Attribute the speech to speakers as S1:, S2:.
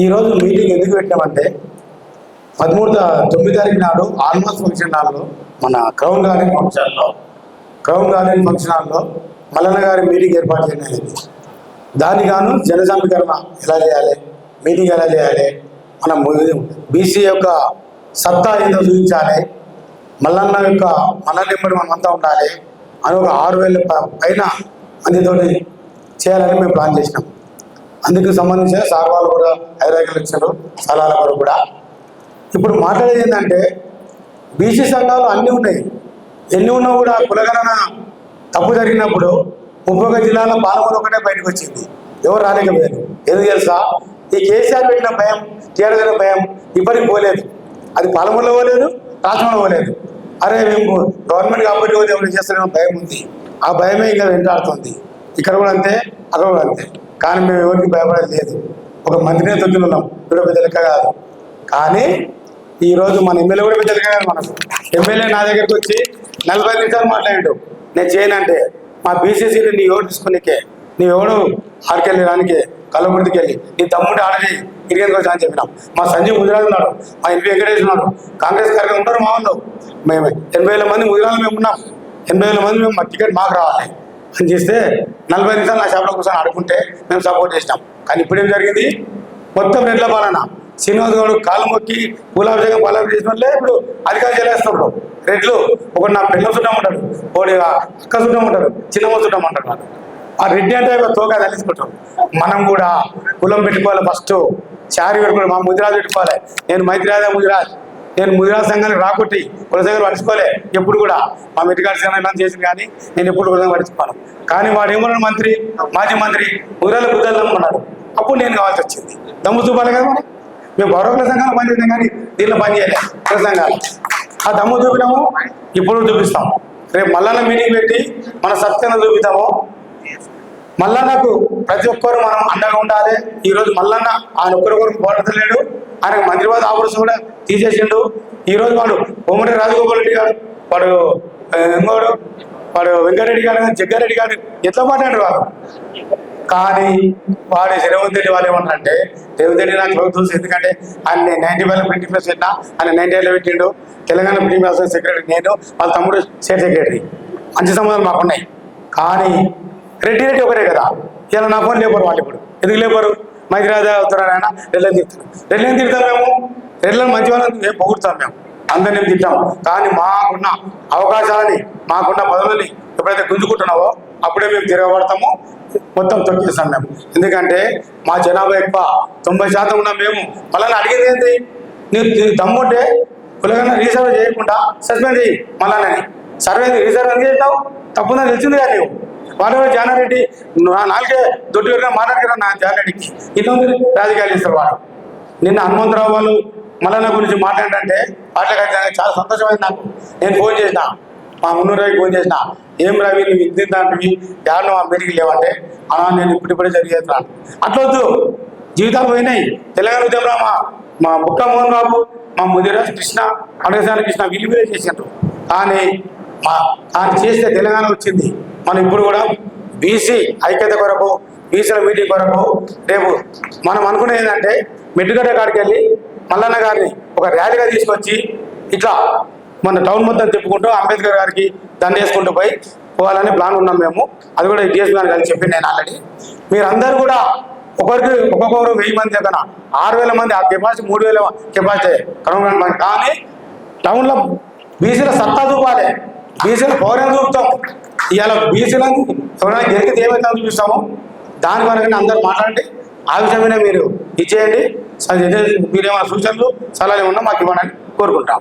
S1: ఈరోజు మీటింగ్ ఎందుకు పెట్టామంటే పదమూడు తొమ్మిది తారీఖు నాడు ఆల్మోస్ట్ ఫంక్షన్ హాల్లో మన క్రౌన్ గార్డెన్ ఫంక్షన్ హాల్లో క్రౌన్ గార్డెన్ ఫంక్షన్ హాల్లో మల్లన్న గారి మీటింగ్ ఏర్పాటు చేయడం అయింది గాను జన సమీకరణ ఎలా చేయాలి మీటింగ్ ఎలా చేయాలి మనం బీసీ యొక్క సత్తా ఏదో చూపించాలి మల్లన్న యొక్క మన మనం మనమంతా ఉండాలి అని ఒక ఆరు వేల ప- పైన మందితోటి చేయాలని మేము ప్లాన్ చేసినాం. అందుకు సంబంధించిన సార్ వాళ్ళు కూడా హైదరాబాద్ ఇచ్చారు స్థలాల వరకు కూడా. ఇప్పుడు మాట్లాడేది ఏంటంటే బీసీ సంఘాలు అన్నీ ఉన్నాయి. ఎన్ని ఉన్నా కూడా కులగణన తప్పు జరిగినప్పుడు ముప్పొక జిల్లాలో పాలమూరు ఒకటే బయటకు వచ్చింది. ఎవరు రాలేకపోయారు? ఎందుకు తెలుసా? ఈ కేసీఆర్ పెట్టిన భయం టీఆర్ఎస్ భయం ఇప్పటికి పోలేదు. అది పాలమూరులో పోలేదు రాష్ట్రంలో పోలేదు. అరే మేము గవర్నమెంట్ కాబట్టి ఏమైనా చేస్తారేమో భయం ఉంది. ఆ భయమే ఇంకా వెంటాడుతుంది. ఇక్కడ కూడా అంతే అక్కడ కూడా అంతే. కానీ మేము ఎవరికి భయపడేది లేదు. ఒక మంత్రినే తొత్తులున్నాం ఇప్పుడు పెద్ద లెక్క కాదు. కానీ ఈరోజు మన ఎమ్మెల్యే కూడా పెద్ద లెక్క కాదు మనకు. ఎమ్మెల్యే నా దగ్గరికి వచ్చి నలభై నిమిషాలు మాట్లాడాడు. నేను చేయనంటే మా బీసీసీని నీ ఎవరు తీసుకునికే నీ ఎవడు ఆడికెళ్ళి రానికే కల్లగుడికి వెళ్ళి నీ తమ్ముడు ఆడని ఇరిగేందుకు వచ్చా అని చెప్పినాం. మా సంజయ్ ముదిరాజు ఉన్నాడు మా ఎంపీ వెంకటేష్ ఉన్నాడు కాంగ్రెస్ కార్యక్రమం ఉంటారు మా వాళ్ళు. మేము ఎనభై వేల మంది ముదిరాలు మేము ఉన్నాం. ఎనభై వేల మంది మేము మా టికెట్ మాకు రావాలి. అని చేస్తే నలభై నిమిషాలు నా షాప్లో కూర్చొని ఆడుకుంటే మేము సపోర్ట్ చేసినాం. కానీ ఇప్పుడేం జరిగింది? మొత్తం రెడ్ల పాలన. శ్రీనివాస్ గౌడ్ కాలు మొక్కి పూలాభిషేకం పాలాభిషేకం చేసిన వాళ్ళే ఇప్పుడు అధికారులు చేస్తున్నారు రెడ్లు ఒకటి నా పిల్లలు చుట్టామంటాడు ఒకటి అక్క చుట్టామంటాడు చిన్నమ్మ చుట్టామంటాడు నాకు ఆ రెడ్డి అంటే ఒక తోక తెలుసుకుంటాం మనం కూడా కులం పెట్టుకోవాలి ఫస్ట్. చారి పెట్టుకోవాలి మా ముదిరాజు పెట్టుకోవాలి. నేను మైత్రిరాజా ముదిరాజ్. నేను ముదిరా సంఘానికి రాకొట్టి కుల పడుచుకోలే ఎప్పుడు కూడా. మా మెట్టిగాడి సంఘం చేసింది కానీ నేను ఎప్పుడు కులం పట్టించుకోను కానీ వాడు ఏమన్నాడు మంత్రి మాజీ మంత్రి ముదిరాల బుద్ధాలు నమ్ముకున్నాడు. అప్పుడు నేను కావాల్సి వచ్చింది. దమ్ము చూపాలి కదా మనం మేము గౌరవ సంఘాలు పనిచేసాం కానీ దీనిలో పని చేయలేదు కుల సంఘాలు. ఆ దమ్ము చూపినాము ఇప్పుడు చూపిస్తాం రేపు మళ్ళా మీటింగ్ పెట్టి మన సత్యాన్ని చూపిస్తాము మల్లన్నకు ప్రతి ఒక్కరు మనం అండగా ఉండాలి. ఈరోజు మల్లన్న ఆయన ఒక్కరొకరికి పోరాడలేడు ఆయన మంత్రివాద ఆఫర్స్ కూడా తీసేసిండు. ఈరోజు వాడు కోమటి రాజగోపాల్ రెడ్డి గారు వాడు ఇంకోడు వాడు వెంకటరెడ్డి గారు జగ్గారెడ్డి గారు ఎట్లా మాట్లాడారు వాడు కానీ వాడి రేవంత్ రెడ్డి వాళ్ళు ఏమంటారంటే రేవంత్ రెడ్డి నాకు క్లోజ్ చూసి ఎందుకంటే ఆయన నైన్టీ ఫైవ్ ప్రింటింగ్ ప్రెస్ పెట్టినా ఆయన నైన్టీ ఎయిట్లో పెట్టిండు. తెలంగాణ ప్రింటింగ్ ప్రెస్ సెక్రటరీ నేను వాళ్ళ తమ్ముడు స్టేట్ సెక్రటరీ. మంచి సంబంధాలు మాకున్నాయి. కానీ రెడ్డి రెడ్డి ఒకరే కదా. ఇలా నా ఫోన్ లేపరు వాళ్ళు ఇప్పుడు. ఎందుకు లేపరు మైత్రిరాజా అవుతున్నారు ఆయన రెడ్లని తిరుగుతారు రెడ్లని తిడతాం మేము. రెడ్లను మంచి వాళ్ళని మేము పొగుడుతాం మేము. అందరినీ తింటాం కానీ మాకున్న అవకాశాలని మాకున్న పదవుల్ని ఎప్పుడైతే గుంజుకుంటున్నావో అప్పుడే మేము తిరగబడతాము మొత్తం తొక్కేస్తాం మేము. ఎందుకంటే మా జనాభా ఎక్కువ. తొంభై శాతం ఉన్న మేము. మళ్ళీ అడిగేది ఏంటి నీ నీకు దమ్ముంటే కులగన్న రీసర్వ్ చేయకుండా సస్పెండ్ చేయి. మళ్ళీ సర్వే రీసర్వ్ ఎందుకు చేస్తావు తప్పుందని తెలిసింది కానీ నువ్వు వాడు జానారెడ్డి. నా నాలుగే దొడ్డు వరకు మాట్లాడుతున్నా నా జానారెడ్డికి. ఇన్నొంది రాజకీయాలు ఇస్తారు వాడు. నిన్న హనుమంతరావు వాళ్ళు మల్లన్న గురించి మాట్లాడంటే మాట్లాడే చాలా సంతోషమైంది నాకు. నేను ఫోన్ చేసిన. మా మున్నూరు ఫోన్ చేసిన. ఏం రవి నువ్వు ఇది దాంటివి యాడో ఆ లేవంటే? అలా నేను ఇప్పుడిప్పుడే జరిగేస్తున్నాను అట్లొద్దు. జీవితాలు పోయినాయి. తెలంగాణ ఉద్యమంలో మా. మా బుక్క మోహన్ బాబు మా ముదిరాజు కృష్ణ అడగసాని కృష్ణ వీళ్ళు వీళ్ళే కానీ మా కానీ చేస్తే తెలంగాణ వచ్చింది. మనం ఇప్పుడు కూడా బీసీ ఐక్యత కొరకు బీసీల మీటింగ్ కొరకు రేపు మనం అనుకునేది ఏంటంటే మెట్టుగడ్డ కాడికి వెళ్ళి మల్లన్న గారిని ఒక ర్యాలీగా తీసుకొచ్చి ఇట్లా మన టౌన్ మొత్తం తిప్పుకుంటూ అంబేద్కర్ గారికి దండేసుకుంటూ పోయి పోవాలని ప్లాన్ ఉన్నాం మేము. అది కూడా డిఎస్ గారు కలిసి చెప్పింది నేను ఆల్రెడీ మీరందరూ కూడా ఒకరికి ఒక్కొక్కరు వెయ్యి మంది దగ్గర ఆరు వేల మంది ఆ కెపాసిటీ మూడు వేల కెపాసిటీ కనుగొన కానీ టౌన్లో బీసీల సత్తా చూపాలి. బీసీలు పౌరం చూపుతాం ఇవాళ బీసీలను ఎవరైనా గెలిగితే ఏమైతే చూపిస్తామో దాని వరకు అందరూ మాట్లాడండి. ఆ విషయమైన మీరు ఇచ్చేయండి మీరేమైనా సూచనలు సలహాలు ఏమన్నా మాకు ఇవ్వడానికి కోరుకుంటాం.